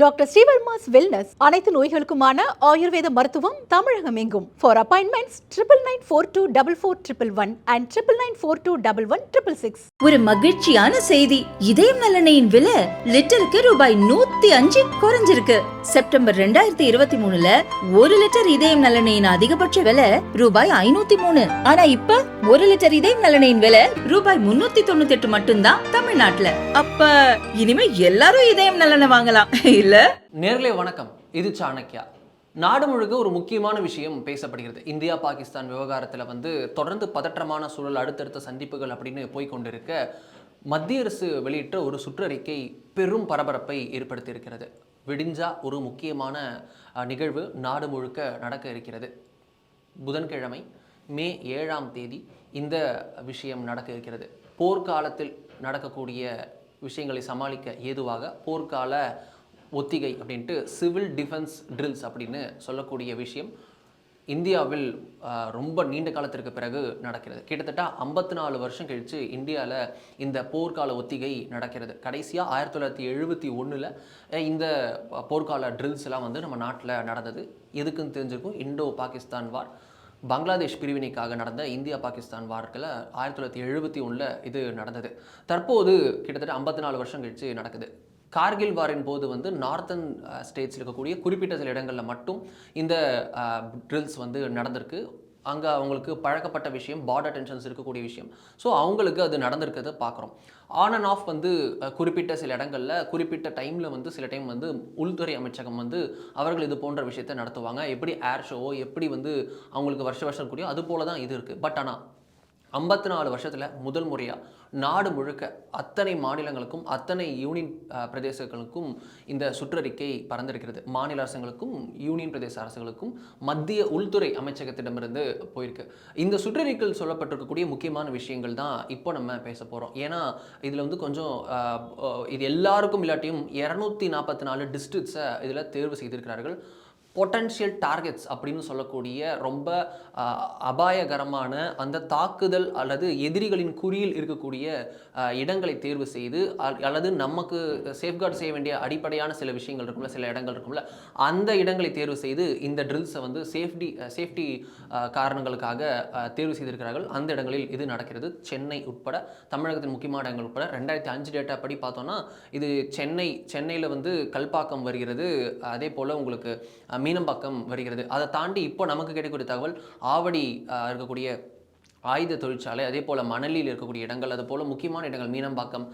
Doctor Srivarma's wellness அனைத்து நோய்களுக்குமான ஆயுர்வேத மருத்துவம் தமிழகம் எங்கும் for appointments triple nine four two double four triple one and triple nine four two double one triple six ஒரு மகிழ்ச்சியான செய்தி. இதயம் நலனையின் விலை லிட்டருக்கு ரூபாய் நூத்தி அஞ்சு குறைஞ்சிருக்கு. செப்டம்பர் ரெண்டாயிரத்தி இருபத்தி மூணுல ஒரு லிட்டர் இதயம் நலனையின் அதிகபட்ச விலை ரூபாய் ஐநூத்தி மூணு. ஆனா இப்ப ஒரு லிட்டர் இதயம் நலனையின் விலை ரூபாய் முன்னூத்தி தொண்ணூத்தி எட்டு மட்டும்தான் தமிழ்நாட்டுல. அப்ப இனிமே எல்லாரும் இதயம் நலனை வாங்கலாம். இல்ல. நேர்லே வணக்கம். இது சாணக்கியா நாடு முழுக்க ஒரு முக்கியமான விஷயம் பேசப்படுகிறது. இந்தியா பாகிஸ்தான் விவகாரத்தில் வந்து தொடர்ந்து பதற்றமான சூழல் அடுத்தடுத்த சந்திப்புகள் அப்படின்னு போய் கொண்டிருக்க மத்திய அரசு வெளியிட்ட ஒரு சுற்றறிக்கை பெரும் பரபரப்பை ஏற்படுத்தியிருக்கிறது. விடிஞ்சா ஒரு முக்கியமான நிகழ்வு நாடு முழுக்க நடக்க இருக்கிறது. புதன்கிழமை மே ஏழாம் தேதி இந்த விஷயம் நடக்க இருக்கிறது. போர்க்காலத்தில் நடக்கக்கூடிய விஷயங்களை சமாளிக்க ஏதுவாக போர்க்கால ஒத்திகை அப்படின்ட்டு சிவில் டிஃபென்ஸ் ட்ரில்ஸ் அப்படின்னு சொல்லக்கூடிய விஷயம் இந்தியாவில் ரொம்ப நீண்ட காலத்திற்கு பிறகு நடக்கிறது. கிட்டத்தட்ட ஐம்பத்தி நாலு வருஷம் கழித்து இந்தியாவில் இந்த போர்க்கால ஒத்திகை நடக்கிறது. கடைசியாக ஆயிரத்தி தொள்ளாயிரத்தி எழுபத்தி ஒன்றில் இந்த போர்க்கால ட்ரில்ஸ் எல்லாம் வந்து நம்ம நாட்டில் நடந்தது. எதுக்குன்னு தெரிஞ்சிருக்கும்? Indo Pakistan war. பங்களாதேஷ் பிரிவினைக்காக நடந்த இந்தியா பாகிஸ்தான் வார்க்கில் ஆயிரத்தி தொள்ளாயிரத்தி எழுபத்தி ஒன்றில் இது நடந்தது. தற்போது கிட்டத்தட்ட ஐம்பத்தி நாலு வருஷம் கழித்து நடக்குது. கார்கில் வாரின் போது வந்து நார்த்தன் ஸ்டேட்ஸில் இருக்கக்கூடிய குறிப்பிட்ட சில இடங்களில் மட்டும் இந்த ட்ரில்ஸ் வந்து நடந்திருக்கு. அங்கே அவங்களுக்கு பழக்கப்பட்ட விஷயம் பார்டர் டென்ஷன்ஸ் இருக்கக்கூடிய விஷயம். ஸோ அவங்களுக்கு அது நடந்திருக்கிறத பார்க்குறோம் ஆன் அண்ட் ஆஃப் வந்து குறிப்பிட்ட சில இடங்களில் குறிப்பிட்ட டைமில் வந்து சில டைம் வந்து உள்துறை அமைச்சகம் வந்து அவர்கள் இது போன்ற விஷயத்தை நடத்துவாங்க. எப்படி ஏர் ஷோவோ எப்படி வந்து அவங்களுக்கு வருஷ வருஷம் கூடியோ அது போல தான் இது இருக்குது பட் ஆனால் ஐம்பத்தி நாலு வருஷத்தில் முதல் முறையாக நாடு முழுக்க அத்தனை மாநிலங்களுக்கும் அத்தனை யூனியன் பிரதேசங்களுக்கும் இந்த சுற்றறிக்கை பறந்திருக்கிறது. மாநில அரசுகளுக்கும் யூனியன் பிரதேச அரசுகளுக்கும் மத்திய உள்துறை அமைச்சகத்திடமிருந்து போயிருக்கு. இந்த சுற்றறிக்கையில் சொல்லப்பட்டிருக்கக்கூடிய முக்கியமான விஷயங்கள் தான் இப்போ நம்ம பேச போகிறோம் ஏன்னா இதில் வந்து கொஞ்சம் இது எல்லாருக்கும் இல்லாட்டியும் இரநூத்தி நாற்பத்தி நாலு டிஸ்ட்ரிக்ட்ஸை இதில் தேர்வு செய்திருக்கிறார்கள். பொட்டன்ஷியல் டார்கெட்ஸ் அப்படின்னு சொல்லக்கூடிய ரொம்ப அபாயகரமான அந்த தாக்குதல் அல்லது எதிரிகளின் குறியில் இருக்கக்கூடிய இடங்களை தேர்வு செய்து அல்- அல்லது நமக்கு சேஃப்கார்டு செய்ய வேண்டிய அடிப்படையான சில விஷயங்கள் இருக்கும்ல சில இடங்கள் இருக்கும்ல அந்த இடங்களை தேர்வு செய்து இந்த ட்ரில்ஸை வந்து சேஃப்டி சேஃப்டி காரணங்களுக்காக தேர்வு செய்திருக்கிறார்கள். அந்த இடங்களில் இது நடக்கிறது. சென்னை உட்பட தமிழகத்தின் முக்கியமான இடங்கள் உட்பட ரெண்டாயிரத்தி அஞ்சு டேட்டா படி பார்த்தோம்னா இது சென்னை சென்னையில் வந்து கல்பாக்கம் வருகிறது. அதே போல் உங்களுக்கு மீனம்பாக்கம் வருகிறது. அதை தாண்டி இப்போ நமக்கு கிடைக்கக்கூடிய தகவல் ஆவடி இருக்கக்கூடிய ஆயுத தொழிற்சாலை அதே போல் மணலியில் இருக்கக்கூடிய இடங்கள் அது போல் முக்கியமான இடங்கள் மீனம்பாக்கம்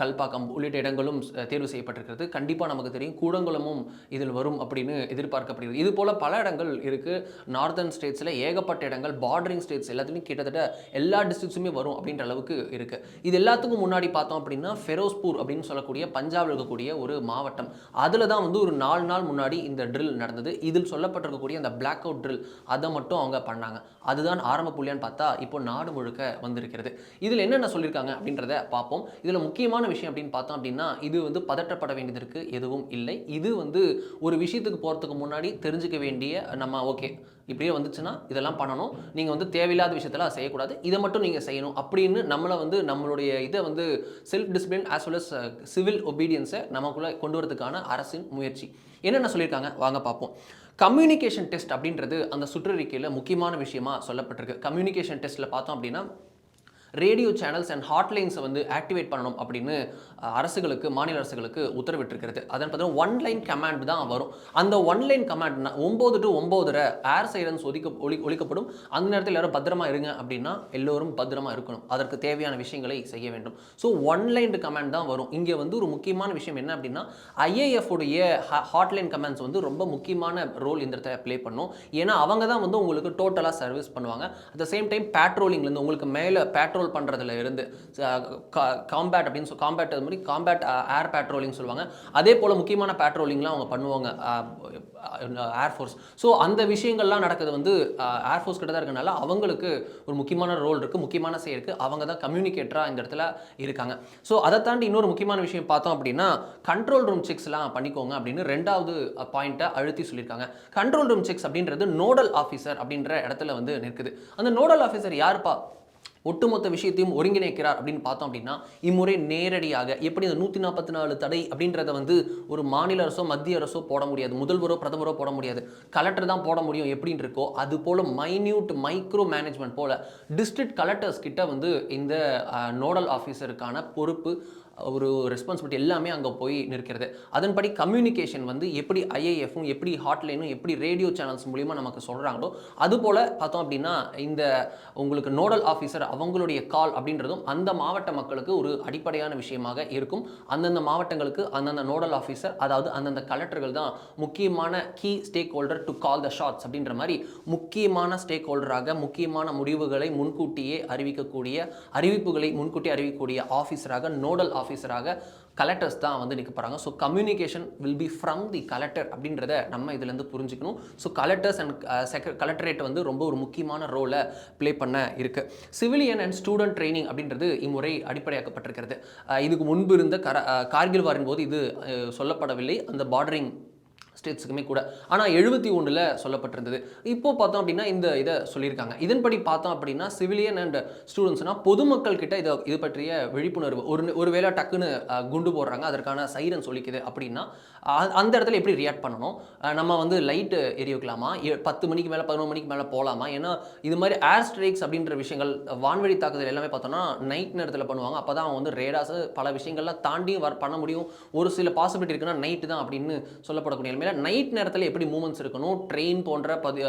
கல்பாக்கம் உள்ளிட்ட இடங்களும் தேர்வு செய்யப்பட்டிருக்கிறது. கண்டிப்பாக நமக்கு தெரியும் கூடங்குளமும் இதில் வரும் அப்படின்னு எதிர்பார்க்கப்படுகிறது. இது போல் பல இடங்கள் இருக்குது நார்தர்ன் ஸ்டேட்ஸில் ஏகப்பட்ட இடங்கள் பார்டரிங் ஸ்டேட்ஸ் எல்லாத்துலேயும் கிட்டத்தட்ட எல்லா டிஸ்ட்ரிக்ஸுமே வரும் அப்படின்ற அளவுக்கு இருக்குது இது எல்லாத்துக்கும் முன்னாடி பார்த்தோம் அப்படின்னா ஃபெரோஸ்பூர் அப்படின்னு சொல்லக்கூடிய பஞ்சாபில் இருக்கக்கூடிய ஒரு மாவட்டம். அதில் தான் வந்து ஒரு நாலு நாள் முன்னாடி இந்த ட்ரில் நடந்தது. இதில் சொல்லப்பட்டிருக்கக்கூடிய அந்த பிளாக் அவுட் ட்ரில் அதை மட்டும் அவங்க பண்ணாங்க. அதுதான் ஆரம்ப புள்ளியான்னு பார்த்தா இப்போ நாடு முழுக்க வந்திருக்கிறது. இதில் என்னென்ன சொல்லியிருக்காங்க அப்படின்றத பார்ப்போம். இதில் முக்கியமான விஷயம் அப்படின்னு பார்த்தோம் அப்படின்னா இது வந்து பதற்றப்பட வேண்டியதற்கு எதுவும் இல்லை. இது வந்து ஒரு விஷயத்துக்கு போகிறதுக்கு முன்னாடி தெரிஞ்சுக்க வேண்டிய நம்ம ஓகே இப்படியே வந்துச்சுன்னா இதெல்லாம் பண்ணணும். நீங்கள் வந்து தேவையில்லாத விஷயத்தெல்லாம் செய்யக்கூடாது. இதை மட்டும் நீங்கள் செய்யணும். அப்படின்னு நம்மளை வந்து நம்மளுடைய இதை வந்து self discipline as well as civil ஒபீடியன்ஸை நமக்குள்ளே கொண்டு வரதுக்கான அரசின் முயற்சி. என்னென்ன சொல்லியிருக்காங்க? வாங்க பார்ப்போம். கம்யூனிகேஷன் டெஸ்ட் அப்படின்றது அந்த சுற்றறிக்கையில் முக்கியமான விஷயமா சொல்லப்பட்டிருக்கு. கம்யூனிகேஷன் டெஸ்ட்டில் பார்த்தோம் அப்படின்னா ரேடியோ சேனல்ஸ் அண்ட் ஹாட்லைன்ஸை வந்து ஆக்டிவேட் பண்ணணும் அப்படின்னு அரசுகளுக்கு மாநில அரசுகளுக்கு உத்தரவிட்டிருக்கிறது. அதன் பார்த்தீங்கன்னா ஒன் லைன் கமாண்ட் தான் வரும். அந்த ஒன் லைன் கமாண்ட்னா ஒம்பது டு ஒம்போதரை ஏர் சைரன்ஸ் ஒதுக்க ஒலி ஒழிக்கப்படும் அந்த நேரத்தில் எல்லாரும் பத்திரமா இருங்க அப்படின்னா எல்லோரும் பத்திரமா இருக்கணும். அதற்கு தேவையான விஷயங்களை செய்ய வேண்டும். ஸோ ஒன் லைன் கமாண்ட் தான் வரும். இங்கே வந்து ஒரு முக்கியமான விஷயம் என்ன அப்படின்னா ஐஏஎஃப் உடைய ஹாட்லைன் கமாண்ட்ஸ் வந்து ரொம்ப முக்கியமான ரோல் இந்த இடத்துல ப்ளே பண்ணும். ஏன்னா அவங்க தான் வந்து உங்களுக்கு டோட்டலாக சர்வீஸ் பண்ணுவாங்க. அட் த சேம் டைம் பேட்ரோலிங்லேருந்து உங்களுக்கு மேலே பேட்ரோல் பண்ணுறதுல இருந்து காம்பேட் அப்படின்னு காம்பேட் அது மாதிரி காம்பேட் ஏர் பேட்ரோலிங் சொல்லுவாங்க. அதே போல் முக்கியமான பேட்ரோலிங்லாம் அவங்க பண்ணுவாங்க uh, ஏர்ஃபோர்ஸ் ஸோ அந்த விஷயங்கள்லாம் நடக்கிறது வந்து uh, ஏர்ஃபோர்ஸ் கிட்ட தான் இருக்கனால அவங்களுக்கு ஒரு முக்கியமான ரோல் இருக்குது முக்கியமான செயல் இருக்குது அவங்க தான் கம்யூனிகேட்டராக இந்த இடத்துல இருக்காங்க. ஸோ அதை தாண்டி இன்னொரு முக்கியமான விஷயம் பார்த்தோம் அப்படின்னா கண்ட்ரோல் ரூம் செக்ஸ்லாம் பண்ணிக்கோங்க அப்படின்னு ரெண்டாவது uh, பாயிண்ட்டை அழுத்தி சொல்லியிருக்காங்க. கண்ட்ரோல் ரூம் செக்ஸ் அப்படின்றது நோடல் ஆஃபீஸர் அப்படின்ற இடத்துல வந்து நிற்குது. அந்த நோடல் ஆஃபீஸர் யாருப்பா? ஒட்டுமொத்த விஷயத்தையும் ஒருங்கிணைக்கிறார் அப்படின்னு பார்த்தோம் அப்படின்னா இம்முறை நேரடியாக எப்படி இந்த நூற்றி நாற்பத்தி நாலு தடை அப்படின்றத வந்து ஒரு மாநில அரசோ மத்திய அரசோ போட முடியாது. முதல்வரோ பிரதமரோ போட முடியாது. கலெக்டர் தான் போட முடியும் எப்படின்னு இருக்கோ அது போல மைன்யூட் மைக்ரோ மேனேஜ்மெண்ட் போல டிஸ்ட்ரிக்ட் கலெக்டர்ஸ் கிட்ட வந்து இந்த நோடல் ஆஃபீஸருக்கான பொறுப்பு ஒரு ரெஸ்பான்சிபிலிட்டி எல்லாமே அங்கே போய் நிற்கிறது. அதன்படி கம்யூனிகேஷன் வந்து எப்படி ஐஏஎஃப்பும் எப்படி ஹாட்லைனும் எப்படி ரேடியோ சேனல்ஸ் மூலிமா நமக்கு சொல்கிறாங்களோ அதுபோல் பார்த்தோம் அப்படின்னா இந்த உங்களுக்கு நோடல் ஆஃபீஸர் அவங்களுடைய கால் அப்படின்றதும் அந்த மாவட்ட மக்களுக்கு ஒரு அடிப்படையான விஷயமாக இருக்கும். அந்தந்த மாவட்டங்களுக்கு அந்தந்த நோடல் ஆஃபீஸர் அதாவது அந்தந்த கலெக்டர்கள் தான் முக்கியமான key stakeholder to call the shots அப்படின்ற மாதிரி முக்கியமான ஸ்டேக் ஹோல்டராக முக்கியமான முடிவுகளை முன்கூட்டியே அறிவிக்கக்கூடிய அறிவிப்புகளை முன்கூட்டியே அறிவிக்கக்கூடிய ஆஃபீஸராக நோடல் ஆஃபீஸராக கலெக்டர்ஸ் தான் வந்து நிற்க போகிறாங்க so communication will be from the collector அப்படின்றத நம்ம இதுலேருந்து புரிஞ்சுக்கணும். ஸோ கலெக்டர்ஸ் அண்ட் செக கலெக்டரேட் வந்து ரொம்ப ஒரு முக்கியமான ரோலை ப்ளே பண்ண இருக்கு. சிவிலியன் அண்ட் ஸ்டூடெண்ட் ட்ரைனிங் அப்படின்றது இம்முறை அடிப்படையாக்கப்பட்டிருக்கிறது. Uh, இதுக்கு முன்பு இருந்த கர uh, கார்கில் வாரின் போது இது uh, சொல்லப்படவில்லை. அந்த பார்டரிங் ஸ்டேட்ஸுக்குமே கூட. ஆனால் எழுபத்தி ஒன்றில் சொல்லப்பட்டிருந்தது. இப்போ பார்த்தோம் அப்படின்னா இந்த இதை சொல்லியிருக்காங்க. இதன்படி பார்த்தோம் அப்படின்னா சிவிலியன் அண்ட் ஸ்டூடெண்ட்ஸ்னால் பொதுமக்கள் கிட்ட இதை இது பற்றிய விழிப்புணர்வு. ஒரு ஒரு வேளை டக்குன்னு குண்டு போடுறாங்க அதற்கான சைரன் சொல்லிக்குது அப்படின்னா அந்த இடத்துல எப்படி ரியாக்ட் பண்ணணும்? நம்ம வந்து லைட்டு எரிய வைக்கலாமா பத்து மணிக்கு மேலே பதினொரு மணிக்கு மேலே போகலாமா ஏன்னா இது மாதிரி ஏர் ஸ்ட்ரைக்ஸ் அப்படின்ற விஷயங்கள் வான்வழி தாக்குதல் எல்லாமே பார்த்தோம்னா நைட் நேரத்தில் பண்ணுவாங்க. அப்போ தான் அவங்க வந்து ரேடாஸு பல விஷயங்கள்லாம் தாண்டியும் வர பண்ண முடியும். ஒரு சில பாசிபிலிட்டி இருக்குன்னா நைட்டு தான் அப்படின்னு சொல்லப்படக்கூடிய நிலைமையில நைட் நேரத்தில் எப்படி மூமெண்ட்ஸ் இருக்கணும் ட்ரெயின் போன்ற பதி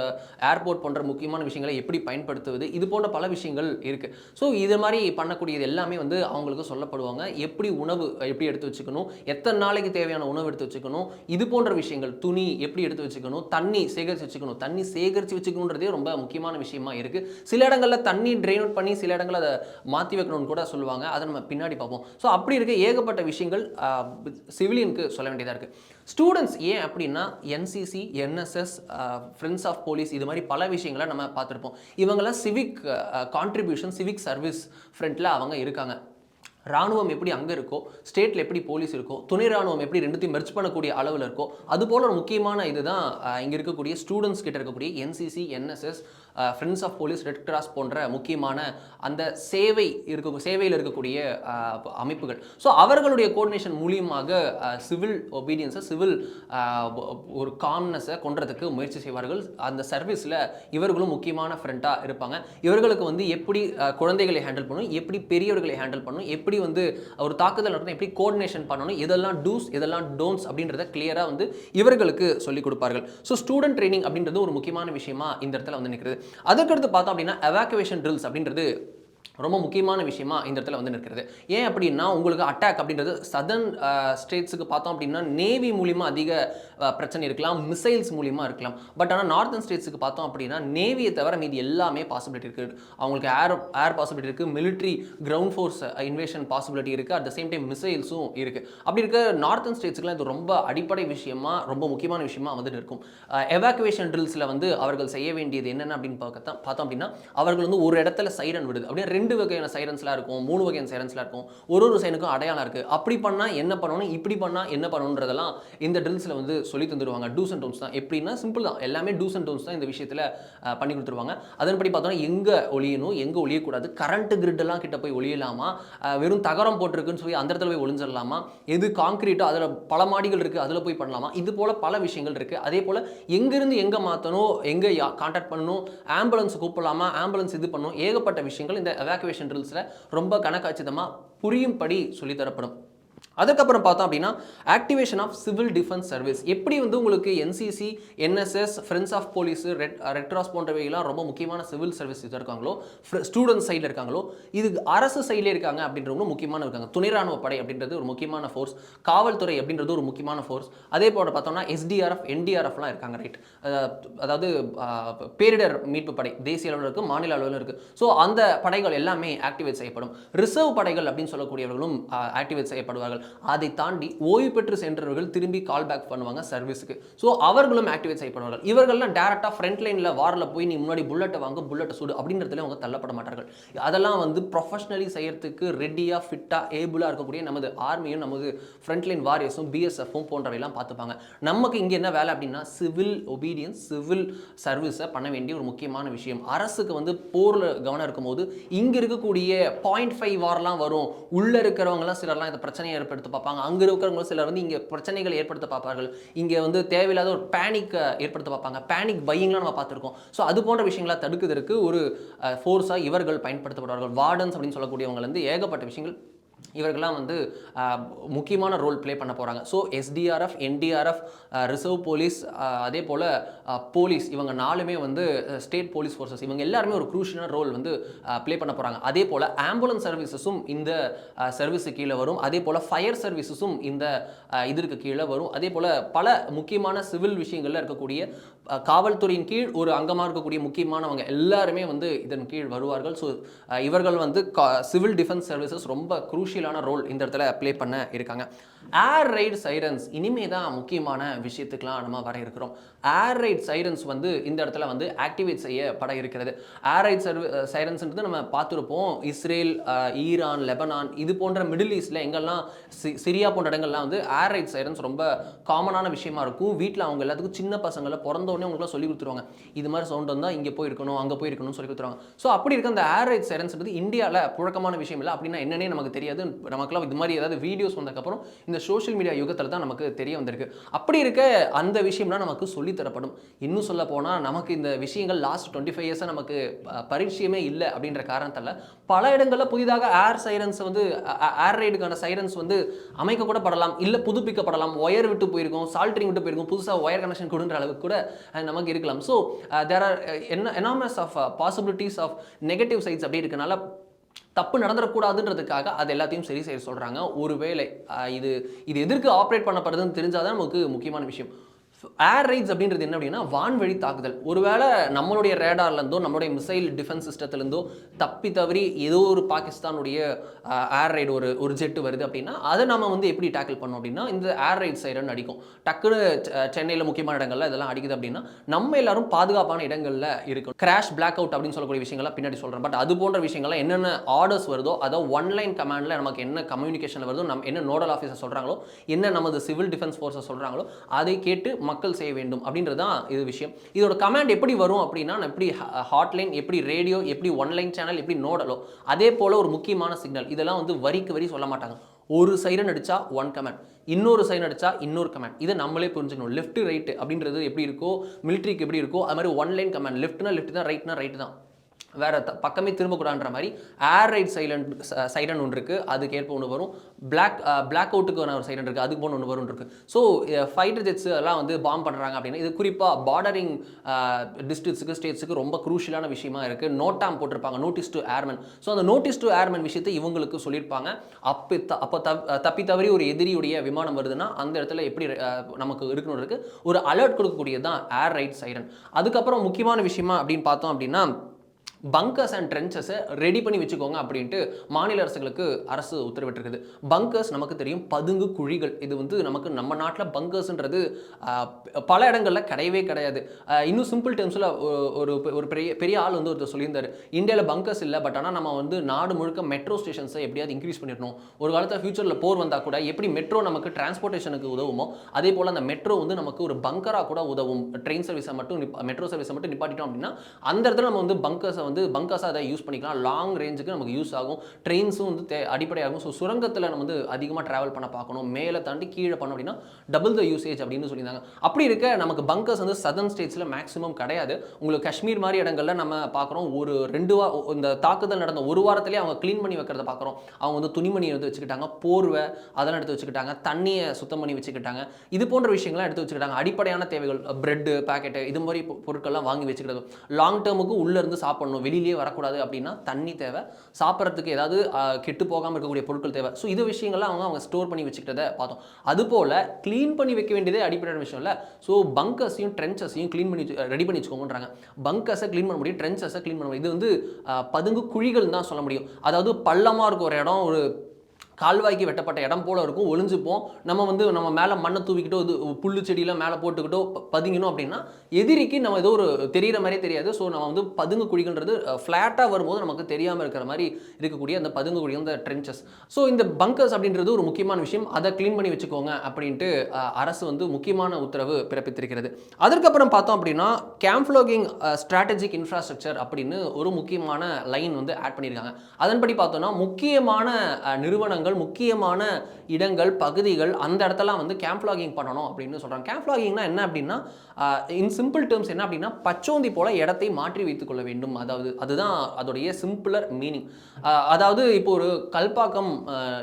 ஏர்போர்ட் போன்ற முக்கியமான விஷயங்களை எப்படி பயன்படுத்துவது இது போன்ற பல விஷயங்கள் இருக்குது ஸோ இது மாதிரி பண்ணக்கூடியது எல்லாமே வந்து அவங்களுக்கு சொல்லப்படுவாங்க. எப்படி உணவு எப்படி எடுத்து வச்சுக்கணும் எத்தனை நாளைக்கு தேவையான உணவு எடுத்து வச்சுக்கணும் இது போன்ற விஷயங்கள் துணி எப்படி எடுத்து வச்சுக்கணும் தண்ணி சேகரித்து வச்சுக்கணும். தண்ணி சேகரித்து வச்சுக்கணுன்றதே ரொம்ப முக்கியமான விஷயமா இருக்குது சில இடங்களில் தண்ணி ட்ரெயின் அவுட் பண்ணி சில இடங்களில் அதை மாற்றி வைக்கணும்னு கூட சொல்லுவாங்க. அதை நம்ம பின்னாடி பார்ப்போம். ஸோ அப்படி இருக்க ஏகப்பட்ட விஷயங்கள் சிவிலியனுக்கு சொல்ல வேண்டியதாக இருக்குது ஸ்டூடெண்ட்ஸ் ஏன் அப்படின்னா NCC NSS friends of police இது மாதிரி பல விஷயங்களை நம்ம பார்த்துருப்போம். இவங்கெல்லாம் சிவிக் கான்ட்ரிபியூஷன் சிவிக் சர்வீஸ் ஃப்ரண்ட்டில் அவங்க இருக்காங்க. ராணுவம் எப்படி அங்கே இருக்கோ ஸ்டேட்டில் எப்படி போலீஸ் இருக்கோ துணை ராணுவம் எப்படி ரெண்டுத்தையும் மெர்ச் பண்ணக்கூடிய அளவில் இருக்கோ அது போல ஒரு முக்கியமான இதுதான் uh, இங்கே இருக்கக்கூடிய ஸ்டூடெண்ட்ஸ் கிட்ட இருக்கக்கூடிய NCC NSS friends of police red cross போன்ற முக்கியமான அந்த சேவை இருக்க சேவையில் இருக்கக்கூடிய அமைப்புகள். ஸோ அவர்களுடைய கோஆர்டினேஷன் மூலியமாக சிவில் ஒபீடியன்ஸை சிவில் ஒரு காம்னஸை கொன்றதுக்கு முயற்சி செய்வார்கள். அந்த சர்வீஸில் இவர்களும் முக்கியமான ஃப்ரெண்டாக இருப்பாங்க. இவர்களுக்கு வந்து எப்படி குழந்தைகளை ஹேண்டில் பண்ணணும் எப்படி பெரியவர்களை ஹேண்டில் பண்ணணும் எப்படி வந்து ஒரு தாக்குதல் நடத்தணும் எப்படி கோஆர்டினேஷன் பண்ணணும் இதெல்லாம் டூஸ் இதெல்லாம் டோன்ஸ் அப்படின்றத கிளியராக வந்து இவர்களுக்கு சொல்லிக் கொடுப்பார்கள். ஸோ ஸ்டூடெண்ட் ட்ரைனிங் அப்படின்றது ஒரு முக்கியமான விஷயமா இந்த இடத்துல வந்து நிற்கிறது. அதுக்கடுத்து பார்த்தோம் அப்படின்னா எவாக்குவேஷன் ட்ரில்ஸ் அப்படின்றது ரொம்ப முக்கியமான விஷயமா இந்த இடத்துல வந்து நிற்கிறது. ஏன் அப்படின்னா உங்களுக்கு அட்டாக் அப்படின்றது சதர்ன் ஸ்டேட்ஸுக்கு பார்த்தோம் அப்படின்னா நேவி மூலிமா அதிக பிரச்சனை இருக்கலாம் மிசைல்ஸ் மூலிமா இருக்கலாம். பட் ஆனால் நார்த்தன் ஸ்டேட்ஸுக்கு பார்த்தோம் அப்படின்னா நேவியை தவிர மீதி எல்லாமே பாசிபிலிட்டி இருக்குது அவங்களுக்கு ஏர் ஏர் பாசிபிலிட்டி இருக்குது military ground force invasion possibility இருக்குது அட் த சேம் டைம் மிசைல்ஸும் இருக்குது அப்படி இருக்க நார்த்தன் ஸ்டேட்ஸுக்குலாம் இது ரொம்ப அடிப்படை விஷயமா ரொம்ப முக்கியமான விஷயமா வந்து இருக்கும் எவாக்குவேஷன் ட்ரில்ஸில் வந்து அவர்கள் செய்ய வேண்டியது என்னென்ன அப்படின்னு பார்த்தா பார்த்தோம் அப்படின்னா அவர்கள் வந்து ஒரு இடத்துல சைரன் விடுது. அப்படியே ரெண்டு ரெண்டு வகையான சைரன்ஸ்லாம் இருக்கும் மூணு வகையான சைரன்ஸ்லாம் இருக்கும். ஒரு ஒரு சைனுக்கும் அடையாளம் இருக்குது அப்படி பண்ணால் என்ன பண்ணணும்? இப்படி பண்ணால் என்ன பண்ணணுன்றதெல்லாம் இந்த ட்ரில்ஸில் வந்து சொல்லி தந்துடுவாங்க டூஸ் அண்ட் டோன்ஸ் தான். எப்படின்னா சிம்பிள் தான். எல்லாமே டூஸ் அண்ட் டோன்ஸ் தான் இந்த விஷயத்தில் பண்ணி கொடுத்துருவாங்க. அதன்படி பார்த்தோன்னா எங்கே ஒளியணும் எங்கே ஒளியக்கூடாது? கரண்ட் கிரிட்டெல்லாம் கிட்ட போய் ஒளியலாமா? வெறும் தகரம் போட்டிருக்குன்னு சொல்லி அந்த இடத்துல போய் ஒளிஞ்சிடலாமா எது காங்கிரீட்டோ அதில் பல மாடிகள் இருக்குது அதில் போய் பண்ணலாமா? இது போல் பல விஷயங்கள் இருக்குது அதே போல் எங்கேருந்து எங்கே மாற்றணும் எங்கே கான்டாக்ட் பண்ணணும்? ஆம்புலன்ஸ் கூப்பிடலாமா ஆம்புலன்ஸ் இது பண்ணணும்? ஏகப்பட்ட விஷயங்கள் இந்த எவாக்குவேஷன் ட்ரில்ஸில் ரொம்ப கணக்காச்சிதமாக புரியும்படி சொல்லித் தரப்படும் அதுக்கப்புறம் பார்த்தோம் அப்படின்னா activation of civil defence service எப்படி வந்து உங்களுக்கு NCC NSS friends of police red ரெட்ராஸ் போன்றவைகள்லாம் ரொம்ப முக்கியமான சிவில் சர்வீஸ் இது இருக்காங்களோ ஸ்டூடெண்ட்ஸ் சைடில் இருக்காங்களோ இது அரசு சைடில் இருக்காங்க அப்படின்றவங்களும் முக்கியமான இருக்காங்க. துணை ராணுவ படை அப்படின்றது ஒரு முக்கியமான ஃபோர்ஸ் காவல்துறை அப்படின்றது ஒரு முக்கியமான ஃபோர்ஸ் அதே போல பார்த்தோம்னா எஸ்டிஆர்எஃப் என்டிஆர்எஃப்லாம் இருக்காங்க ரைட் அதாவது பேரிடர் மீட்பு படை தேசிய அளவில் இருக்குது மாநில அளவில் இருக்குது ஸோ அந்த படைகள் எல்லாமே ஆக்டிவேட் செய்யப்படும். ரிசர்வ் படைகள் அப்படின்னு சொல்லக்கூடியவர்களும் ஆக்டிவேட் செய்யப்படுவார்கள். அதை தாண்டி ஓய்வு பெற்று சென்றவர்கள் திரும்பி கால் பேக் பண்ணுவாங்க சர்வீஸுக்கு ஸோ அவர்களும் ஆக்டிவேட் செய்யப்படுவார்கள் இவர்கள்லாம் டேரெக்டாக ஃப்ரண்ட் லைனில் வாரில் போய் நீ முன்னாடி புல்லட்டை வாங்க புல்லட்டை சுடு அப்படின்றதுல அவங்க தள்ளப்பட மாட்டார்கள். அதெல்லாம் வந்து ப்ரொஃபஷனலி செய்யறதுக்கு ரெடியாக ஃபிட்டாக ஏபிளாக இருக்கக்கூடிய நமது ஆர்மியும் நமது ஃப்ரண்ட் லைன் வாரியர்ஸும் பிஎஸ்எஃப்பும் போன்றவையெல்லாம் பார்த்துப்பாங்க. நமக்கு இங்கே என்ன வேலை அப்படின்னா சிவில் ஒபீடியன்ஸ் சிவில் சர்வீஸை பண்ண வேண்டிய ஒரு முக்கியமான விஷயம். அரசுக்கு வந்து போரில் கவனம் இருக்கும்போது இங்கே இருக்கக்கூடிய பாயிண்ட் ஃபைவ் வார்லாம் வரும். உள்ளே இருக்கிறவங்கலாம் சிலர்லாம் இந்த பிரச்சனையை ஏற்படுத்த பார்ப்பாங்க. அங்கே இருக்கிறவங்க சிலர் வந்து இங்கே பிரச்சனைகள் ஏற்படுத்த பார்ப்பார்கள். இங்கே வந்து தேவையில்லாத ஒரு பேனிக் ஏற்படுத்த பார்ப்பாங்க. பேனிக் பையிங்லாம் நம்ம பார்த்துருக்கோம். ஸோ அது போன்ற விஷயங்களை தடுக்கிறதுக்கு ஒரு ஃபோர்ஸாக இவர்கள் பயன்படுத்தப்படுவார்கள். வார்டன்ஸ் அப்படின்னு சொல்லக்கூடியவங்க வந்து ஏகப்பட்ட விஷயங்கள் இவர்கள்லாம் வந்து முக்கியமான ரோல் ப்ளே பண்ண போகிறாங்க so SDRF NDRF reserve police அதே போல் போலீஸ் இவங்க நாலுமே வந்து ஸ்டேட் போலீஸ் ஃபோர்ஸஸ் இவங்க எல்லாருமே ஒரு குரூஷியலான ரோல் வந்து ப்ளே பண்ண போகிறாங்க அதே போல் ஆம்புலன்ஸ் சர்வீசஸும் இந்த சர்வீஸு கீழே வரும். அதே போல் ஃபயர் சர்வீசஸும் இந்த இதற்கு கீழே வரும். அதே போல் பல முக்கியமான சிவில் விஷயங்களில் இருக்கக்கூடிய காவல்துறையின் கீழ் ஒரு அங்கமாக இருக்கக்கூடிய முக்கியமானவங்க எல்லாருமே வந்து இதன் கீழ் வருவார்கள். ஸோ இவர்கள் வந்து சிவில் டிஃபென்ஸ் சர்வீசஸ் ரொம்ப குரூஷியலான ரோல் இந்த இடத்துல ப்ளே பண்ண இருக்காங்க. ஏர் ரைட் சைரன்ஸ் இனிமே தான் முக்கியமான விஷயத்துக்கெலாம் நம்ம வர இருக்கிறோம். ஏர் ரைட் சைரன்ஸ் வந்து இந்த இடத்துல வந்து ஆக்டிவேட் செய்யப்பட இருக்கிறது. ஏர் ரைட் சர்வ சைரன்ஸ்ன்றது நம்ம பார்த்துருப்போம். இஸ்ரேல் ஈரான் லெபனான் இது போன்ற மிடில் ஈஸ்டில் எங்கெல்லாம் சி- சிரியா போன்ற இடங்கள்லாம் வந்து ஏர் ரைட் சைரன்ஸ் ரொம்ப காமனான விஷயமா இருக்கும். வீட்டில் அவங்க எல்லாத்துக்கும் சின்ன பசங்களை பிறந்தோடனே அவங்களுக்குலாம் சொல்லி கொடுத்துருவாங்க. இது மாதிரி சவுண்ட் வந்தால் இங்கே போயிருக்கணும் அங்கே போயிருக்கணும்னு சொல்லி கொடுத்துருவாங்க. ஸோ அப்படி இருக்க அந்த ஏர் ரைட் சைரன்ஸ்ன்றது இந்தியாவில் புழக்கமான விஷயம் இல்லை. அப்படின்னா என்னன்னே நமக்கு தெரியாது. நமக்குலாம் இது மாதிரி ஏதாவது வீடியோஸ் வந்ததுக்கப்புறம் இந்த இந்த சோஷியல் மீடியா யுகத்தில் தான் நமக்கு தெரிய வந்திருக்கு. அப்படி இருக்க அந்த விஷயம்லாம் நமக்கு சொல்லித் தரப்படும். இன்னும் சொல்ல போனால் நமக்கு இந்த விஷயங்கள் லாஸ்ட் டுவெண்ட்டி ஃபைவ் இயர்ஸாக நமக்கு பரிச்சயமே இல்லை அப்படின்ற காரணத்தால் பல இடங்களில் புதிதாக ஏர் சைரன்ஸ் வந்து ஏர் ரைடுக்கான சைரன்ஸ் வந்து அமைக்க கூட படலாம். இல்லை புதுப்பிக்கப்படலாம். ஒயர் விட்டு போயிருக்கும் சால்ட்ரிங் விட்டு போயிருக்கும். புதுசாக ஒயர் கனெக்ஷன் கொடுன்ற அளவுக்கு கூட நமக்கு இருக்கலாம். ஸோ தேர் ஆர் என்ன enormous of possibilities of negative sides அப்படி இருக்கனால தப்பு நடந்துடக்கூடாதுன்றதுக்காக அது எல்லாத்தையும் சரி செய்ய சொல்கிறாங்க ஒருவேளை இது இது எதற்கு ஆப்ரேட் பண்ணப்படுதுன்னு தெரிஞ்சாதான் நமக்கு முக்கியமான விஷயம். ஏர் ரைட்ஸ் அப்படின்றது என்ன அப்படின்னா வான்வழி தாக்குதல். ஒருவேளை நம்மளுடைய ரேடார்லேருந்தோ நம்மளுடைய மிசைல் டிஃபென்ஸ் சிஸ்டத்துலேருந்தோ தப்பி தவறி ஏதோ ஒரு பாகிஸ்தானுடைய ஏர் ரைடு ஒரு ஒரு ஜெட்டு வருது அப்படின்னா அதை நம்ம வந்து எப்படி டேக்கிள் பண்ணோம் அப்படின்னா இந்த ஏர் ரைட் சைரன் அடிக்கும். டக்குன்னு சென்னையில் முக்கியமான இடங்கள்ல இதெல்லாம் அடிக்குது அப்படின்னா நம்ம எல்லாரும் பாதுகாப்பான இடங்களில் இருக்கும் கிராஷ் பிளாக் அவுட் அப்படின்னு சொல்லக்கூடிய விஷயங்கள்லாம் பின்னாடி சொல்கிறேன் பட் அது போன்ற விஷயங்கள்லாம் என்னென்ன ஆர்டர்ஸ் வருதோ அதை ஒன்லைன் கமாண்டில் நமக்கு என்ன கம்யூனிகேஷன் வருதோ நம்ம என்ன நோடல் ஆஃபீஸர் சொல்கிறாங்களோ என்ன நமது சிவில் டிஃபென்ஸ் ஃபோர்ஸை சொல்கிறாங்களோ அதை கேட்டு மக்கள் செய்ய வேண்டும் அப்படின்றது தான் இது விஷயம். இதோட கமாண்ட் எப்படி வரும் அப்படின்னா நான் எப்படி ஹாட்லைன் எப்படி ரேடியோ எப்படி ஒன்லைன் சேனல் எப்படி நோடலோ அதே போல் ஒரு முக்கியமான சிக்னல் இதெல்லாம் வந்து வரிக்கு வரி சொல்ல மாட்டாங்க. ஒரு சைரன் அடித்தா ஒன் கமாண்ட் இன்னொரு சைன் அடித்தா இன்னொரு கமாண்ட் இதை நம்மளே புரிஞ்சுக்கணும். லெஃப்ட் ரைட்டு அப்படின்றது எப்படி இருக்கோ மிலிட்ரிக்கு எப்படி இருக்கோ அது மாதிரி ஒன்லைன் கமாண்ட் லெஃப்ட்னா லெஃப்ட் தான் ரைட்னா ரைட் தான். வேறு த- பக்கமே திரும்பக்கூடாதுன்ற மாதிரி ஏர் ரைட் சைலண்ட் சைடன் ஒன்று இருக்குது அதுக்கு ஏற்ப ஒன்று வரும். பிளாக் பிளாக் அவுட்டுக்கு ஒரு சைடன் இருக்குது அதுக்கு போன ஒன்று வரும் இருக்குது ஸோ ஃபைட்டர் ஜெட்ஸ் எல்லாம் வந்து பாம் பண்ணுறாங்க அப்படின்னா இது குறிப்பாக பார்டரிங் டிஸ்ட்ரிக்ஸுக்கு ஸ்டேட்ஸுக்கு ரொம்ப குரூஷியலான விஷயமா இருக்குது நோட்டாம் போட்டிருப்பாங்க. நோட்டீஸ் டு ஏர்மேன் ஸோ அந்த நோட்டீஸ் டு ஏர்மேன் விஷயத்தை இவங்களுக்கு சொல்லியிருப்பாங்க. அப்போ த அப்போ தப் தப்பி தவறி ஒரு எதிரியுடைய விமானம் வருதுன்னா அந்த இடத்துல எப்படி நமக்கு இருக்கணும் இருக்குது ஒரு அலர்ட் கொடுக்கக்கூடியது தான் ஏர் ரைட் சைரன் அதுக்கப்புறம் முக்கியமான விஷயமா அப்படின்னு பார்த்தோம் அப்படின்னா பங்கர்ஸ் அண்ட் ட்ரென்ச்சஸை ரெடி பண்ணி வச்சுக்கோங்க அப்படின்ட்டு மாநில அரசுகளுக்கு அரசு உத்தரவிட்டிருக்குது. பங்கர்ஸ் நமக்கு தெரியும். பதுங்கு குழிகள். இது வந்து நமக்கு நம்ம நாட்டில் பங்கர்ஸ்ன்றது பல இடங்களில் கிடையவே கிடையாது. இன்னும் சிம்பிள் டேர்ம்ஸில் ஒரு ஒரு பெரிய பெரிய ஆள் வந்து ஒருத்தர் சொல்லியிருந்தார். இந்தியாவில் பங்கர்ஸ் இல்லை பட் ஆனால் நம்ம வந்து நாடு முழுக்க மெட்ரோ ஸ்டேஷன்ஸை எப்படியாவது இன்க்ரீஸ் பண்ணிடணும். ஒரு காலத்தில் ஃபியூச்சரில் போர் வந்தால் கூட எப்படி மெட்ரோ நமக்கு டிரான்ஸ்போர்ட்டேஷனுக்கு உதவுமோ அதே போல் அந்த மெட்ரோ வந்து நமக்கு ஒரு பங்கராக கூட உதவும். ட்ரெயின் சர்வீஸை மட்டும் மெட்ரோ சர்வீஸை மட்டும் நிப்பாட்டிட்டோம் அப்படின்னா அந்த இடத்துல நம்ம வந்து பங்கர்ஸை வந்து வந்து பங்கர்ஸாக அதை யூஸ் பண்ணிக்கலாம். லாங் ரேஞ்சுக்கு நமக்கு யூஸ் ஆகும். ட்ரெயின்ஸும் வந்து தே அடிப்படையாகும். ஸோ சுரங்கத்தில் நம்ம வந்து அதிகமாக ட்ராவல் பண்ண பார்க்கணும். மேலே தாண்டி கீழே பண்ணோம் அப்படின்னா டபுள் த யூசேஜ் அப்படின்னு சொல்லியிருந்தாங்க. அப்படி இருக்க நமக்கு பங்கர்ஸ் வந்து சதர்ன் ஸ்டேட்ஸில் மேக்ஸிமம் கிடையாது. உங்களுக்கு காஷ்மீர் மாதிரி இடங்கள்ல நம்ம பார்க்குறோம். ஒரு ரெண்டு வா இந்த தாக்குதல் நடந்த ஒரு வாரத்திலே அவங்க க்ளீன் பண்ணி வைக்கிறத பார்க்குறோம். அவங்க வந்து துணிமணி எடுத்து வச்சுக்கிட்டாங்க. போர்வை அதெல்லாம் எடுத்து வச்சுக்கிட்டாங்க. தண்ணியை சுத்தம் பண்ணி வச்சுக்கிட்டாங்க. இது போன்ற விஷயங்கள்லாம் எடுத்து வச்சுக்கிட்டாங்க. அடிப்படையான தேவைகள் பிரெட்டு பாக்கெட்டு இது மாதிரி பொருட்கள்லாம் வாங்கி வச்சுக்கிறது. லாங் டேர்முக்கு உள்ளேருந்து சாப்பிடணும். வெளியிலேயே வரக்கூடாது அப்படின்னா தண்ணி தேவை. சாப்பிட்றதுக்கு ஏதாவது கெட்டு போகாமல் இருக்கக்கூடிய பொருட்கள் தேவை. ஸோ இது விஷயங்கள்லாம் அவங்க அவங்க ஸ்டோர் பண்ணி வச்சுக்கிட்டதை பார்த்தோம். அதுபோல் க்ளீன் பண்ணி வைக்க வேண்டியதே அடிப்படையான விஷயம் இல்லை. ஸோ பங்கர்ஸையும் ட்ரென்ச்சஸையும் க்ளீன் பண்ணி ரெடி பண்ணி வச்சுக்கோங்கன்றாங்க. பங்கர்ஸை க்ளீன் பண்ண முடியும் ட்ரென்ச்சஸை க்ளீன் பண்ண முடியும். இது வந்து பதுங்கு குழிகள் தான் சொல்ல முடியும். அதாவது பள்ளமாக இருக்க ஒரு இடம் ஒரு கால்வாய்க்கு வெட்டப்பட்ட இடம் போல இருக்கும். ஒளிஞ்சுப்போம். நம்ம வந்து நம்ம மேலே மண்ணை தூவிக்கிட்டோ இது புல்லு செடியெலாம் மேலே போட்டுக்கிட்டோ பதுங்கினோம் அப்படின்னா எதிரிக்கு நம்ம ஏதோ ஒரு தெரியிற மாதிரியே தெரியாது. ஸோ நம்ம வந்து பதுங்கு குழிகள்ன்றது ஃப்ளாட்டாக வரும்போது நமக்கு தெரியாமல் இருக்கிற மாதிரி இருக்கக்கூடிய அந்த பதுங்கு குழி அந்த ட்ரென்ச்சஸ் ஸோ இந்த பங்கர்ஸ் அப்படின்றது ஒரு முக்கியமான விஷயம். அதை க்ளீன் பண்ணி வச்சுக்கோங்க அப்படின்ட்டு அரசு வந்து முக்கியமான உத்தரவு பிறப்பித்திருக்கிறது. அதற்கப்புறம் பார்த்தோம் அப்படின்னா கேம்ஃப்ளோகிங் ஸ்ட்ராட்டஜிக் இன்ஃப்ராஸ்ட்ரக்சர் அப்படின்னு ஒரு முக்கியமான லைன் வந்து ஆட் பண்ணியிருக்காங்க. அதன்படி பார்த்தோம்னா முக்கியமான நிறுவனங்கள் இடங்கள் முக்கியமான இடங்கள் பகுதிகள் அந்த இடத்தெல்லாம் வந்து கேம்ப் லாகிங் பண்ணணும் அப்படின்னு சொல்கிறாங்க கேம்ப் லாகிங்னா என்ன அப்படின்னா இன் சிம்பிள் டேர்ம்ஸ் என்ன அப்படின்னா பச்சோந்தி போல இடத்தை மாற்றி வைத்துக்கொள்ள வேண்டும். அதாவது அதுதான் அதோடைய சிம்பிளர் மீனிங் அதாவது இப்போ ஒரு கல்பாக்கம்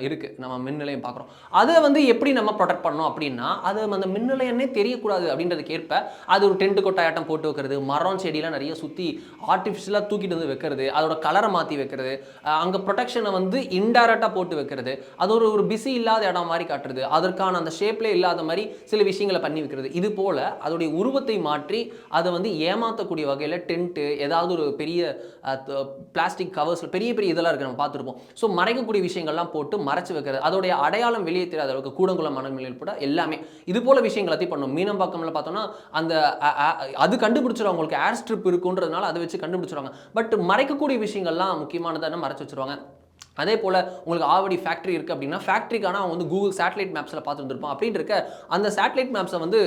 இருக்குது நம்ம மின் நிலையம் பார்க்குறோம். அதை வந்து எப்படி நம்ம ப்ரொடெக்ட் பண்ணோம் அப்படின்னா அது அந்த மின் நிலையமே தெரியக்கூடாது அப்படின்றதுக்கு ஏற்ப அது ஒரு டென்ட் கொட்டாயாட்டம் போட்டு வைக்கிறது மரம் செடியெலாம் நிறைய சுற்றி ஆர்டிஃபிஷியலாக தூக்கிட்டு வந்து வைக்கிறது அதோட கலரை மாற்றி வைக்கிறது அங்கே ப்ரொடெக்ஷனை வந்து இன்டைரக்டாக போட்டு வைக்கிறது அது ஒரு ஒரு பிஸி இல்லாத இடம் மாதிரி காட்டுறது அதற்கான அந்த ஷேப்லேயே இல்லாத மாதிரி சில விஷயங்களை பண்ணி வைக்கிறது. இது போல் அதோடைய உருவத்தை மாற்றி அதை வந்து ஏமாற்றக்கூடிய வகையில் டென்ட்டு ஏதாவது ஒரு பெரிய பிளாஸ்டிக் கவர்ஸில் பெரிய பெரிய இதெல்லாம் இருக்குது நம்ம பார்த்துருப்போம். ஸோ மறைக்கக்கூடிய விஷயங்கள்லாம் போட்டு மறைச்சு வைக்கிறது. அதோடைய அடையாளம் வெளியே தெரியாத அளவுக்கு கூடங்குளம் மனநிலையில் கூட எல்லாமே. இது போல் விஷயங்கள் எல்லாத்தையும் பண்ணும். மீனம்பாக்கம்ல பார்த்தோம்னா அந்த அது கண்டுபிடிச்சிருவாங்க. உங்களுக்கு ஏர் ஸ்ட்ரிப் இருக்குன்றதுனால அதை வச்சு கண்டுபிடிச்சிருவாங்க. பட் மறைக்கக்கூடிய விஷயங்கள்லாம் முக்கியமானதான மறைச்சு வச்சிருவாங்க. அதே போல் உங்களுக்கு ஆவடி ஃபேக்ட்ரி இருக்குது அப்படின்னா ஃபேக்ட்ரிக்கான அவங்க வந்து கூகுள் சேட்டலைட் மேப்ஸில் பார்த்துருந்துருப்பான். அப்படின்னு இருக்க அந்த சேட்டலைட் மேப்ஸை வந்து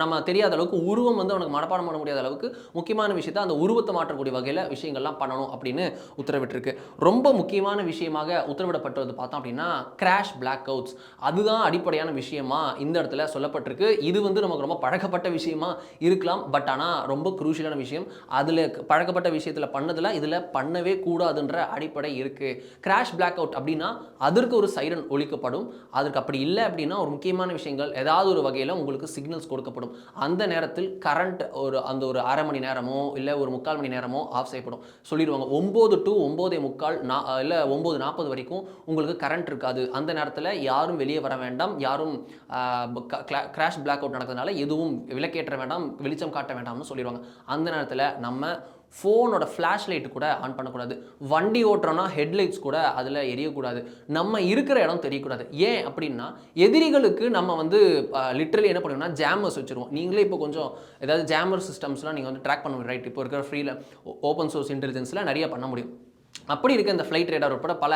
நம்ம தெரியாத அளவுக்கு உருவம் வந்து அவனுக்கு மனப்பாடம் பண்ண முடியாத அளவுக்கு முக்கியமான விஷயத்தை அந்த உருவத்தை மாற்றக்கூடிய வகையில் விஷயங்கள்லாம் பண்ணணும் அப்படின்னு உத்தரவிட்டிருக்கு. ரொம்ப முக்கியமான விஷயமாக உத்தரவிடப்பட்டது பார்த்தோம் அப்படின்னா கிராஷ் பிளாக் அவுட்ஸ் அதுதான் அடிப்படையான விஷயமா இந்த இடத்துல சொல்லப்பட்டிருக்கு. இது வந்து நமக்கு ரொம்ப பழக்கப்பட்ட விஷயமா இருக்கலாம். பட் ஆனால் ரொம்ப குரூஷியலான விஷயம். அதில் பழக்கப்பட்ட விஷயத்தில் பண்ணதில் இதில் பண்ணவே கூடாதுன்ற அடிப்படை இருக்குது கிராஷ் பிளாக் அவுட் அப்படின்னா அதற்கு ஒரு சைரன் ஒழிக்கப்படும் அதற்கு அப்படி இல்லை அப்படின்னா ஒரு முக்கியமான விஷயங்கள் ஏதாவது ஒரு வகையில் உங்களுக்கு சிக்னல்ஸ் கொடுக்கப்படும். அந்த நேரத்தில் கரண்ட் ஒரு அந்த ஒரு அரை மணி நேரமோ இல்லை ஒரு முக்கால் மணி நேரமோ ஆஃப் செய்யப்படும். சொல்லிடுவாங்க. ஒம்பது டு ஒம்போதே முக்கால் நா இல்லை ஒம்பது நாற்பது வரைக்கும் உங்களுக்கு கரண்ட் இருக்காது. அந்த நேரத்தில் யாரும் வெளியே வர வேண்டாம். யாரும் கிராஷ் பிளாக் அவுட் நடக்கிறதுனால எதுவும் விளக்கேற்ற வேண்டாம். வெளிச்சம் காட்ட வேண்டாம்னு சொல்லிடுவாங்க. அந்த நேரத்தில் நம்ம ஃபோனோட ஃப்ளாஷ் லைட் கூட ஆன் பண்ணக்கூடாது. வண்டி ஓட்டுறோன்னா ஹெட்லைட்ஸ் கூட அதில் எரியக்கூடாது. நம்ம இருக்கிற இடம் தெரியக்கூடாது. ஏன் அப்படின்னா எதிரிகளுக்கு நம்ம வந்து லிட்ரலி என்ன பண்ணுவோம்னா ஜாமர்ஸ் வச்சுருவோம். நீங்களே இப்போ கொஞ்சம் ஏதாவது ஜாமர் சிஸ்டம்ஸ்லாம் நீங்கள் வந்து ட்ராக் பண்ண முடியும் ரைட் இப்போ இருக்கிற ஃப்ரீல ஓப்பன் சோர்ஸ் இன்டெலிஜென்ஸில் நிறைய பண்ண முடியும். அப்படி இருக்க இந்த ஃப்ளைட் ரேடார் உட்பட பல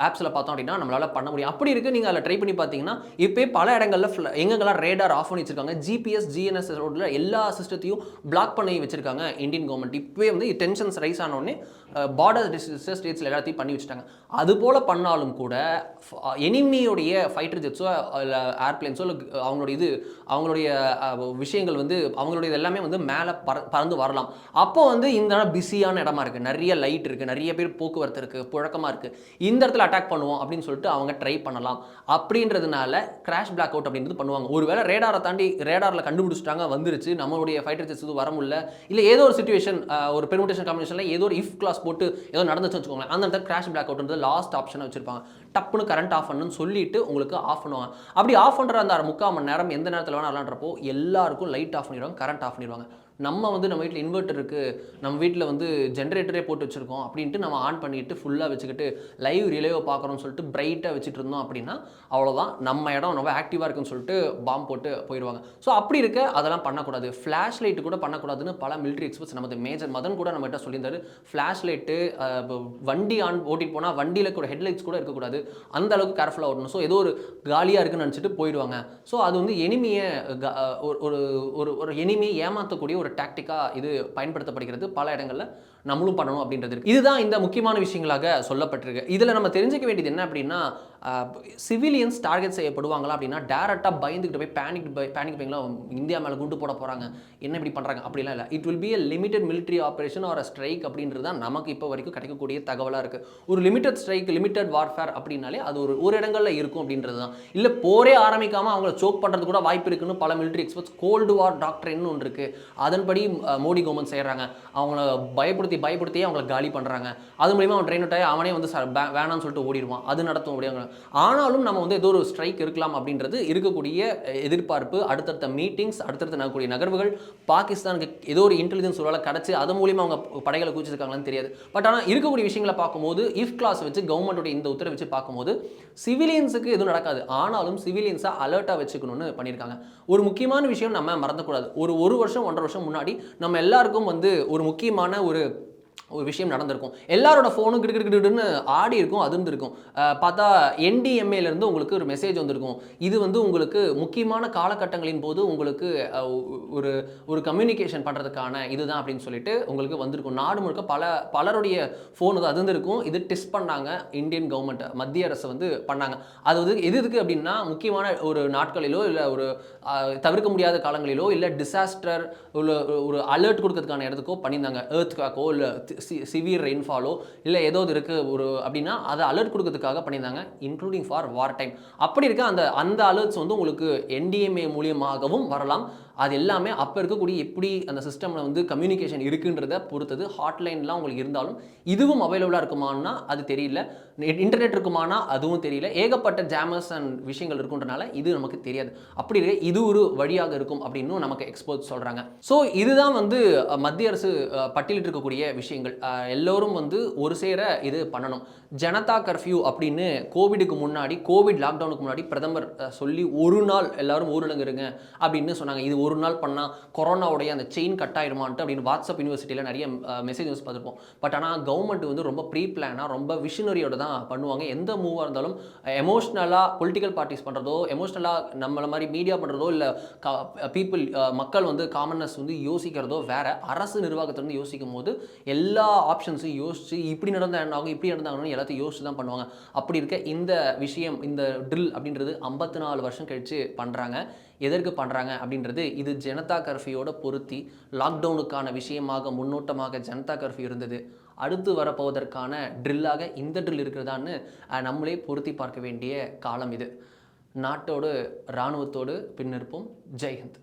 ஆப்ஸில் பார்த்தோம் அப்படின்னா நம்மளால் பண்ண முடியும். அப்படி இருக்குது நீங்கள் அதில் ட்ரை பண்ணி பார்த்தீங்கன்னா இப்போ பல இடங்களில் fl- எங்கெங்கெல்லாம் ரேடார் ஆஃப் பண்ணி வச்சிருக்காங்க ஜிபிஎஸ் ஜிஎன்எஸ் ரோட்டில் எல்லா சிஸ்டத்தையும் பிளாக் பண்ணி வச்சிருக்காங்க இந்தியன் கவர்மெண்ட் இப்போவே வந்து டென்ஷன்ஸ் ரைஸ் ஆனோடனே பார்டர் ஸ்டேட்ஸில் எல்லாத்தையும் பண்ணி வச்சுட்டாங்க. அது போல் பண்ணாலும் கூட எனிமியோடைய ஃபைட்டர் ஜெட்ஸோ இல்லை ஏர்பிளைன்ஸோ இல்லை அவங்களுடைய இது அவங்களுடைய விஷயங்கள் வந்து அவங்களுடைய இது எல்லாமே வந்து மேலே பற பறந்து வரலாம். அப்போ வந்து இந்த இடம் பிஸியான இடமா இருக்குது நிறைய லைட் இருக்குது நிறைய பேர் போக்குவரத்து இருக்குது புழக்கமாக இருக்குது இந்த இடத்துல அட்டாக் பண்ணுவோம் அப்படின்னு சொல்லிட்டு அவங்க ட்ரை பண்ணலாம். அப்படின்றதுனால கிராஷ் பிளாக் அவுட் அப்படின்றது பண்ணுவாங்க. ஒருவேளை ரேடாரை தாண்டி ரேடாரில் கண்டுபிடிச்சிட்டாங்க வந்துருச்சு நம்மளுடைய ஃபைட்டர் ஜெட்ஸ் இது வர முடியல இல்லை ஏதோ ஒரு சுச்சுவேஷன் ஒரு பெர்முடேஷன் காம்பினேஷனில் ஏதோ ஒரு இஃப் கிளாஸ் போட்டு ஏதோ நடந்துச்சு வச்சுக்கோங்களேன். அந்த இடத்துல கிராஷ் பிளாக் அவுட்ன்றது லாஸ்ட் ஆப்ஷனை வச்சிருப்பாங்க. டப்புன்னு கரண்ட் ஆஃப் பண்ணுன்னு சொல்லிட்டு உங்களுக்கு ஆஃப் பண்ணுவாங்க. அப்படி ஆஃப் பண்ணுற அந்த முக்கால் மணி நேரம் எந்த நேரத்தில் வேணால் விளாட்றப்போ எல்லாருக்கும் லைட் ஆஃப் பண்ணிடுவாங்க கரண்ட் ஆஃப் பண்ணிடுவாங்க. நம்ம வந்து நம்ம வீட்டில் இன்வெர்ட்டர் இருக்குது நம்ம வீட்டில் வந்து ஜென்ரேட்டரே போட்டு வச்சுருக்கோம் அப்படின்ட்டு நம்ம ஆன் பண்ணிட்டு ஃபுல்லாக வச்சுக்கிட்டு லைவ் ரிலேவை பார்க்குறோம்னு சொல்லிட்டு பிரைட்டாக வச்சுட்டு இருந்தோம் அப்படின்னா அவ்வளோதான் நம்ம இடம் ரொம்ப ஆக்டிவாக இருக்குன்னு சொல்லிட்டு பாம்பு போட்டு போயிடுவாங்க ஸோ அப்படி இருக்க அதெல்லாம் பண்ணக்கூடாது. ஃப்ளாஷ் லைட் கூட பண்ணக்கூடாதுன்னு பல மிலிட்ரி எக்ஸ்பர்ட்ஸ் நமது மேஜர் மதன் கூட நம்மகிட்ட சொல்லியிருந்தாரு. ஃப்ளாஷ் லைட்டு வண்டி ஆன் ஓட்டிட்டு போனால் வண்டியில் கூட ஹெட்லைட்ஸ் கூட இருக்கக்கூடாது. அந்த அளவுக்கு கேர்ஃபுல்லாக ஓட்டணும். ஸோ ஏதோ ஒரு காலியாக இருக்குன்னு நினச்சிட்டு போயிடுவாங்க ஸோ அது வந்து எனிமையை ஒரு ஒரு ஒரு ஒரு ஏமாற்றக்கூடிய ஒரு டாக்டிக்காக இது பயன்படுத்தப்படுகிறது. பல இடங்களில் நம்மளும் பண்ணணும் அப்படின்றது இருக்கு. இதுதான் இந்த முக்கியமான விஷயங்களாக சொல்லப்பட்டிருக்கு. இதில் நம்ம தெரிஞ்சுக்க வேண்டியது என்ன அப்படின்னா சிவிலியன்ஸ் டார்கெட் செய்யப்படுவாங்களா அப்படின்னா டேரெக்டாக பயந்துக்கிட்டு போய் பேனிக் பை பேனிக் போய்ங்களா இந்தியா மேலே குண்டு போட போகிறாங்க என்ன இப்படி பண்ணுறாங்க அப்படிலாம் இல்லை. It will be a limited military operation or strike அப்படின்றது தான் நமக்கு இப்போ வரைக்கும் கிடைக்கக்கூடிய தகவலாக இருக்குது ஒரு லிமிடெட் ஸ்ட்ரைக் லிமிடெட் வார்ஃபேர் அப்படின்னாலே அது ஒரு ஒரு இடங்களில் இருக்கும் அப்படின்றது தான். இல்லை போரே ஆரம்பிக்காமல் அவங்கள சோக் பண்ணுறது கூட வாய்ப்பு இருக்குன்னு பல மிலிட்ரி எக்ஸ்பர்ட்ஸ் கோல்டு வார் டாக்டர்னு ஒன்று இருக்குது அதன்படி மோடி கவர்மெண்ட் செய்கிறாங்க அவங்கள பயப்படுத்தி பயப்படுத்தியே அவங்கள அவங்களை காலி பண்ணுறாங்க அது மூலியமாக அவன் ட்ரெயின் ஆகி அவனே வந்து ச- வேணாம்னு சொல்லிட்டு ஓடிடுவான். அது நடத்தும் அப்படிங்கிற ஆனாலும் நம்ம வந்து ஏதோ ஒரு ஸ்ட்ரைக் இருக்கலாம் அப்படின்றது இருக்கக்கூடிய எதிர்பார்ப்பு அடுத்தடுத்த மீட்டிங்ஸ் அடுத்தடுத்த நடக்கக்கூடிய நகர்வுகள் பாகிஸ்தானுக்கு ஏதோ ஒரு இன்டெலிஜென்ஸ் ஒரு கிடச்சி அது மூலியமாக அவங்க படைகளை கூச்சிருக்காங்களான்னு தெரியாது. பட் ஆனால் இருக்கக்கூடிய விஷயங்களை பார்க்கும்போது இஃப் கிளாஸ் வச்சு கவர்மெண்ட்டோட இந்த உத்தரவு வச்சு பார்க்கும்போது சிவிலியன்ஸுக்கு எதுவும் நடக்காது. ஆனாலும் சிவிலியன்ஸை அலர்ட்டாக வச்சுக்கணும்னு பண்ணியிருக்காங்க. ஒரு முக்கியமான விஷயம் நம்ம மறந்துக்கூடாது ஒரு ஒரு வருஷம் ஒன்றரை வருஷம் முன்னாடி நம்ம எல்லாருக்கும் வந்து ஒரு முக்கியமான ஒரு ஒரு விஷயம் நடந்திருக்கும். எல்லாரோட ஃபோனும் கிடுக்கிடுன்னு ஆடி இருக்கும் அதிர்ந்திருக்கும். பார்த்தா என்டிஎம்ஏலேருந்து உங்களுக்கு ஒரு மெசேஜ் வந்திருக்கும். இது வந்து உங்களுக்கு முக்கியமான காலகட்டங்களின் போது உங்களுக்கு ஒரு ஒரு கம்யூனிகேஷன் பண்ணுறதுக்கான இதுதான் அப்படின்னு சொல்லிட்டு உங்களுக்கு வந்திருக்கும். நாடு முழுக்க பல பலருடைய ஃபோன் வந்து அதிர்ந்திருக்கும். இது டெஸ்ட் பண்ணாங்க. இந்தியன் கவர்மெண்ட் மத்திய அரசு வந்து பண்ணாங்க. அது வந்து எது எதுக்கு அப்படின்னா முக்கியமான ஒரு நாட்களிலோ இல்லை ஒரு தவிர்க்க முடியாத காலங்களிலோ இல்லை டிசாஸ்டர் உள்ள ஒரு அலர்ட் கொடுக்கறதுக்கான இடத்துக்கோ பண்ணியிருந்தாங்க. ஏர்த் இல்லை சி சிவியர் ரெயின்ஃபாலோ இல்லை ஏதோ இது இருக்குது ஒரு அப்படின்னா அதை அலர்ட் கொடுக்கறதுக்காக பண்ணியிருந்தாங்க இன்க்ளூடிங் ஃபார் வார் டைம் அப்படி இருக்க அந்த அந்த அலர்ட்ஸ் வந்து உங்களுக்கு என்டிஎம்ஏ மூலியமாகவும் வரலாம். அது எல்லாமே அப்போ இருக்கக்கூடிய எப்படி அந்த சிஸ்டமில் வந்து கம்யூனிகேஷன் இருக்குன்றத பொறுத்தது ஹாட்லைன்லாம் உங்களுக்கு இருந்தாலும் இதுவும் அவைலபிளாக இருக்குமான்னா அது தெரியல. இன்டர்நெட் இருக்குமானா அதுவும் தெரியல. ஏகப்பட்ட ஜாமர்ஸ் அண்ட் விஷயங்கள் இருக்குன்றனால இது நமக்கு தெரியாது. அப்படி இருக்க இது ஒரு வழியாக இருக்கும் அப்படின்னு நமக்கு எக்ஸ்போர்ட் சொல்கிறாங்க ஸோ இதுதான் வந்து மத்திய அரசு பட்டியலிட்டு இருக்கக்கூடிய விஷயங்கள். எல்லோரும் வந்து ஒரு சேர இது பண்ணணும். ஜனதா கர்ஃப்யூ அப்படின்னு கோவிடுக்கு முன்னாடி கோவிட் லாக்டவுனுக்கு முன்னாடி பிரதமர் சொல்லி ஒரு நாள் எல்லாரும் ஊரடங்கு இருங்க அப்படின்னு சொன்னாங்க. இது ஒரு நாள் பண்ணால் கொரோனாவுடைய அந்த செயின் கட் ஆயிருமான்ட்டு அப்படின்னு வாட்ஸ்அப் யூனிவர்சிட்டியில் நிறைய மெசேஜஸ் பார்த்துருப்போம். பட் ஆனால் கவர்மெண்ட் வந்து ரொம்ப ப்ரீ பிளானாக ரொம்ப விஷனரியோட தான் பண்ணுவாங்க. எந்த மூவாக இருந்தாலும் எமோஷ்னலாக பொலிட்டிக்கல் பார்ட்டிஸ் பண்ணுறதோ எமோஷ்னலாக நம்மளை மாதிரி மீடியா பண்ணுறதோ இல்லை பீப்புள் மக்கள் வந்து காமன்னஸ் வந்து யோசிக்கிறதோ வேற அரசு நிர்வாகத்திலிருந்து யோசிக்கும் போது எல்லா ஆப்ஷன்ஸும் யோசித்து இப்படி நடந்தால் என்ன ஆகும் இப்படி நடந்தாங்கன்னு எல்லாத்தையும் யோசிச்சு தான் பண்ணுவாங்க. அப்படி இருக்க இந்த விஷயம் இந்த ட்ரில் அப்படின்றது ஐம்பத்தி நாலு வருஷம் கழிச்சு பண்ணுறாங்க எதற்கு பண்ணுறாங்க அப்படின்றது இது ஜனதா கர்ஃபியோட பொருத்தி லாக்டவுனுக்கான விஷயமாக முன்னோட்டமாக ஜனதா கர்ஃபியூ இருந்தது. அடுத்து வரப்போவதற்கான ட்ரில்லாக இந்த ட்ரில் இருக்கிறதான்னு நம்மளே பொருத்தி பார்க்க வேண்டிய காலம் இது. நாட்டோடு இராணுவத்தோடு பின்னிருப்போம். ஜெய்ஹிந்த்.